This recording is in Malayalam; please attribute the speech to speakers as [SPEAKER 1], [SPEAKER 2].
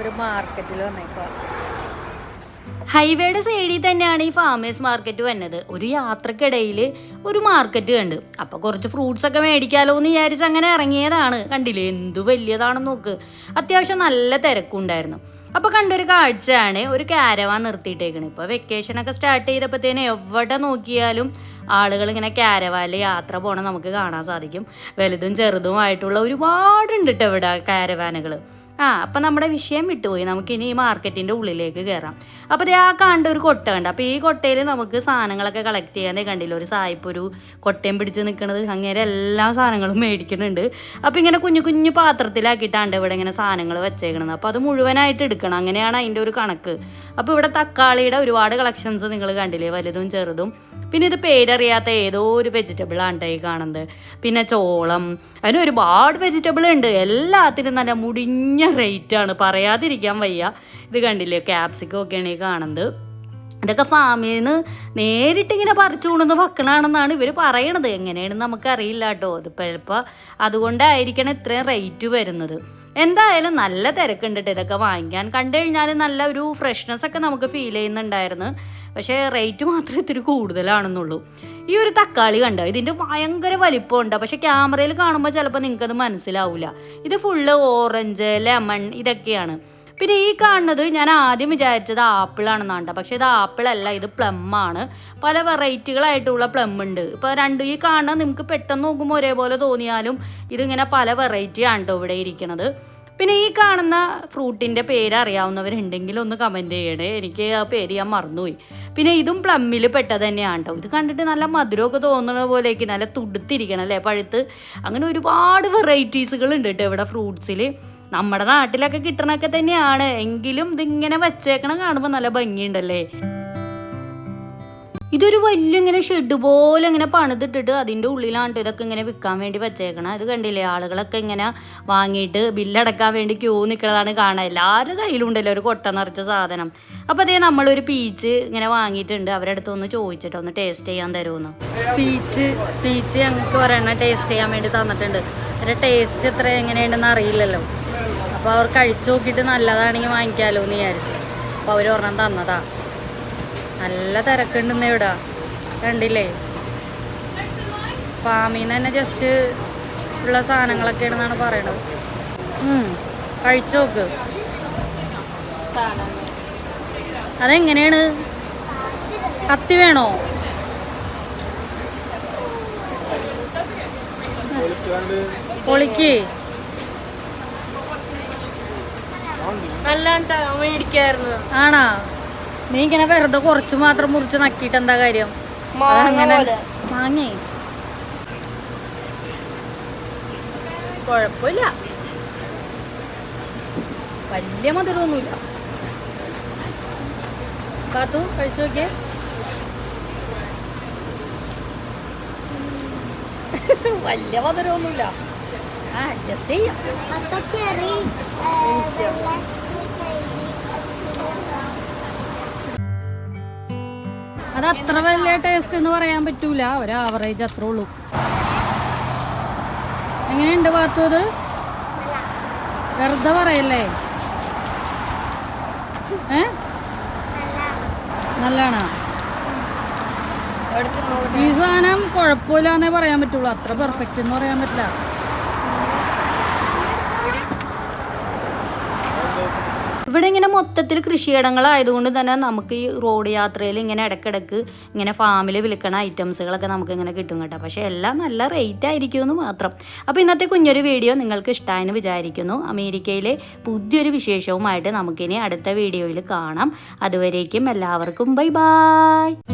[SPEAKER 1] ഒരു മാർക്കറ്റിൽ വന്നേക്കാം
[SPEAKER 2] ഹൈവേയുടെ സൈഡിൽ തന്നെയാണ് ഈ ഫാമേഴ്സ് മാർക്കറ്റ് വന്നത്. ഒരു യാത്രക്കിടയിൽ ഒരു മാർക്കറ്റ് കണ്ട്. അപ്പോൾ കുറച്ച് ഫ്രൂട്ട്സ് ഒക്കെ മേടിക്കാലോ എന്ന് വിചാരിച്ച് അങ്ങനെ ഇറങ്ങിയതാണ്. കണ്ടില്ലേ? എന്തു വലിയതാണെന്ന് നോക്ക്. അത്യാവശ്യം നല്ല തിരക്കുണ്ടായിരുന്നു അപ്പോൾ കണ്ടൊരു കാഴ്ചയാണ്. ഒരു കാരവാൻ നിർത്തിയിട്ടേക്കണ്. ഇപ്പോൾ വെക്കേഷനൊക്കെ സ്റ്റാർട്ട് ചെയ്തപ്പോഴത്തേന് എവിടെ നോക്കിയാലും ആളുകൾ ഇങ്ങനെ കാരവാനിൽ യാത്ര പോകണം നമുക്ക് കാണാൻ സാധിക്കും. വലുതും ചെറുതുമായിട്ടുള്ള ഒരുപാടുണ്ട് കേട്ടോ ഇവിടെ കാരവാനുകൾ ആ അപ്പം നമ്മുടെ വിഷയം വിട്ടുപോയി. നമുക്കിനി ഈ മാർക്കറ്റിന്റെ ഉള്ളിലേക്ക് കയറാം അപ്പോൾ ആ കണ്ട ഒരു കൊട്ട കണ്ട. അപ്പോൾ ഈ കൊട്ടയിൽ നമുക്ക് സാധനങ്ങളൊക്കെ കളക്ട് ചെയ്യാനേ കണ്ടില്ല? ഒരു സായിപ്പ് ഒരു കൊട്ടയും പിടിച്ച് നിൽക്കുന്നത് അങ്ങനെ എല്ലാ സാധനങ്ങളും മേടിക്കുന്നുണ്ട്. അപ്പോൾ ഇങ്ങനെ കുഞ്ഞു കുഞ്ഞു പാത്രത്തിലാക്കിയിട്ടാണ്ട് ഇവിടെ ഇങ്ങനെ സാധനങ്ങൾ വെച്ചേക്കണത്. അപ്പോൾ അത് മുഴുവനായിട്ട് എടുക്കണം. അങ്ങനെയാണ് അതിന്റെ ഒരു കണക്ക്. അപ്പോൾ ഇവിടെ തക്കാളിയുടെ ഒരുപാട് കളക്ഷൻസ് നിങ്ങൾ കണ്ടില്ലേ? വലുതും ചെറുതും. പിന്നെ ഇത് പേരറിയാത്ത ഏതോ ഒരു വെജിറ്റബിൾ ആണ് ഈ കാണുന്നത്. പിന്നെ ചോളം. അതിന് ഒരുപാട് വെജിറ്റബിൾ ഉണ്ട്. എല്ലാത്തിനും നല്ല മുടിഞ്ഞ റേറ്റ് ആണ്. പറയാതിരിക്കാൻ വയ്യ. ഇത് കണ്ടില്ലേ? ക്യാപ്സിക്കം ഒക്കെയാണ് ഈ കാണുന്നത്. ഇതൊക്കെ ഫാമിൽ നിന്ന് നേരിട്ട് ഇങ്ങനെ പറിച്ചു കൊണ്ടുവന്ന് വെക്കണാണെന്നാണ് ഇവർ പറയണത്. എങ്ങനെയാണെന്ന് നമുക്കറിയില്ല കേട്ടോ ഇതിപ്പോൾ ചിലപ്പോൾ അതുകൊണ്ടായിരിക്കണം ഇത്രയും റേറ്റ് വരുന്നത്. എന്തായാലും നല്ല തിരക്കുണ്ട് ട്ടോ ഇതൊക്കെ വാങ്ങിക്കാൻ. കണ്ടു കഴിഞ്ഞാൽ നല്ല ഒരു ഫ്രഷ്നെസ് ഒക്കെ നമുക്ക് ഫീൽ ചെയ്യുന്നുണ്ടായിരുന്നു. പക്ഷേ റേറ്റ് മാത്രം ഇത്തിരി കൂടുതലാണെന്നുള്ളൂ. ഈ ഒരു തക്കാളി കണ്ടോ? ഇതിന്റെ ഭയങ്കര വലിപ്പമുണ്ട്. പക്ഷേ ക്യാമറയിൽ കാണുമ്പോൾ ചിലപ്പോൾ നിങ്ങൾക്കത് മനസ്സിലാവില്ല ഇത് ഫുള്ള് ഓറഞ്ച് ലെമൺ ഇതൊക്കെയാണ്. പിന്നെ ഈ കാണുന്നത് ഞാൻ ആദ്യം വിചാരിച്ചത് ആപ്പിളാണെന്ന് ആണെന്നാണ് പക്ഷേ ഇത് ആപ്പിളല്ല ഇത് പ്ലം ആണ്. പല വെറൈറ്റികളായിട്ടുള്ള പ്ലം ഉണ്ട്. ഇപ്പോൾ രണ്ട് ഈ കാണുന്നത് നിങ്ങൾക്ക് പെട്ടെന്ന് നോക്കുമ്പോൾ ഒരേപോലെ തോന്നിയാലും ഇതിങ്ങനെ പല വെറൈറ്റി കേട്ടോ ഇവിടെ ഇരിക്കുന്നത് പിന്നെ ഈ കാണുന്ന ഫ്രൂട്ടിന്റെ പേര് അറിയാവുന്നവരുണ്ടെങ്കിൽ ഒന്ന് കമന്റ് ചെയ്യണേ. എനിക്ക് ആ പേര് ഞാൻ മറന്നുപോയി. പിന്നെ ഇതും പ്ലമ്മിൽ പെട്ടത് തന്നെയാണ് കേട്ടോ. ഇത് കണ്ടിട്ട് നല്ല മധുരമൊക്കെ തോന്നുന്ന പോലെയൊക്കെ നല്ല തുടുത്തിരിക്കണം അല്ലേ? പഴുത്ത്. അങ്ങനെ ഒരുപാട് വെറൈറ്റീസുകൾ ഉണ്ട് കേട്ടോ ഇവിടെ ഫ്രൂട്ട്സിൽ നമ്മുടെ നാട്ടിലൊക്കെ കിട്ടണൊക്കെ തന്നെയാണ്. എങ്കിലും ഇതിങ്ങനെ വെച്ചേക്കണം കാണുമ്പോൾ നല്ല ഭംഗിയുണ്ടല്ലേ? ഇതൊരു വലിയ ഇങ്ങനെ ഷെഡ് പോലെ ഇങ്ങനെ പണിതിട്ടിട്ട് അതിന്റെ ഉള്ളിലാണ്ട് ഇതൊക്കെ ഇങ്ങനെ വിൽക്കാൻ വേണ്ടി വെച്ചേക്കണം. അത് കണ്ടില്ലേ? ആളുകളൊക്കെ ഇങ്ങനെ വാങ്ങിയിട്ട് ബില്ലടക്കാൻ വേണ്ടി ക്യൂ നിൽക്കുന്നതാണ് കാണാൻ എല്ലാവരുടെ കയ്യിലുണ്ടല്ലോ ഒരു കൊട്ട നിറച്ച സാധനം. അപ്പോൾ അതേ നമ്മളൊരു പീച്ച് ഇങ്ങനെ വാങ്ങിയിട്ടുണ്ട്. അവരുടെ അടുത്ത് ഒന്ന് ചോദിച്ചിട്ട് ഒന്ന് ടേസ്റ്റ് ചെയ്യാൻ തരുമെന്ന് പീച്ച് പീച്ച് ഞങ്ങൾക്ക് ഒരെണ്ണം ടേസ്റ്റ് ചെയ്യാൻ വേണ്ടി തന്നിട്ടുണ്ട്. അതിന്റെ ടേസ്റ്റ് എത്ര എങ്ങനെയുണ്ടെന്ന് അറിയില്ലല്ലോ. അപ്പോൾ അവർ കഴിച്ചു നോക്കിയിട്ട് നല്ലതാണെങ്കിൽ വാങ്ങിക്കാമല്ലോ എന്ന് വിചാരിച്ചു. അപ്പോൾ അവർ ഒരെണ്ണം തന്നതാ. നല്ല തിരക്കുണ്ടെന്ന് ഇവിടെ. കണ്ടില്ലേ? ഫാമിൽ തന്നെ ജസ്റ്റ് ഉള്ള സാധനങ്ങളൊക്കെയാണെന്നാണ് പറയണത്. ഉം, കഴിച്ചു നോക്ക്. അതെങ്ങനെയാണ്? കത്തി വേണോ? പൊളിക്ക്. ആണാ? നീ ഇങ്ങനെ വെറുതെ കുറച്ച് മാത്രം മുറിച്ച് നക്കിട്ട് എന്താ കാര്യം?
[SPEAKER 1] പോലെ.
[SPEAKER 2] മാങ്ങേ?
[SPEAKER 1] കുഴപ്പമില്ല.
[SPEAKER 2] വലിയ മധുരമൊന്നുമില്ല. കാത്തു കഴിച്ചു നോക്കിയേ. വലിയ മധുരമൊന്നുമില്ല. ആ അഡ്ജസ്റ്റ് ചെയ്യാം. അത് അത്ര വലിയ ടേസ്റ്റ് എന്ന് പറയാൻ പറ്റൂല. ഒരു ആവറേജ് അത്ര ഉള്ളൂ. എങ്ങനെയുണ്ട് പാത്തു അത്? വെറുതെ പറയല്ലേ? ഏ?
[SPEAKER 1] നോക്കി
[SPEAKER 2] ഈ സാധനം കുഴപ്പമില്ല എന്നേ പറയാൻ പറ്റുള്ളൂ. അത്ര പെർഫെക്റ്റ് എന്ന് പറയാൻ പറ്റില്ല. ഇവിടെ ഇങ്ങനെ മൊത്തത്തിൽ കൃഷിയിടങ്ങളായതുകൊണ്ട് തന്നെ നമുക്ക് ഈ റോഡ് യാത്രയിൽ ഇങ്ങനെ ഇടയ്ക്കിടയ്ക്ക് ഇങ്ങനെ ഫാമിൽ വിൽക്കണ ഐറ്റംസുകളൊക്കെ നമുക്ക് ഇങ്ങനെ കിട്ടും കേട്ടോ. പക്ഷേ എല്ലാം നല്ല റേറ്റ് ആയിരിക്കുമെന്ന് മാത്രം. അപ്പോൾ ഇന്നത്തെ കുഞ്ഞൊരു വീഡിയോ നിങ്ങൾക്ക് ഇഷ്ടമായെന്ന് വിചാരിക്കുന്നു. അമേരിക്കയിലെ പുതിയൊരു വിശേഷവുമായിട്ട് നമുക്കിനി അടുത്ത വീഡിയോയിൽ കാണാം. അതുവരേക്കും എല്ലാവർക്കും ബൈ ബായ്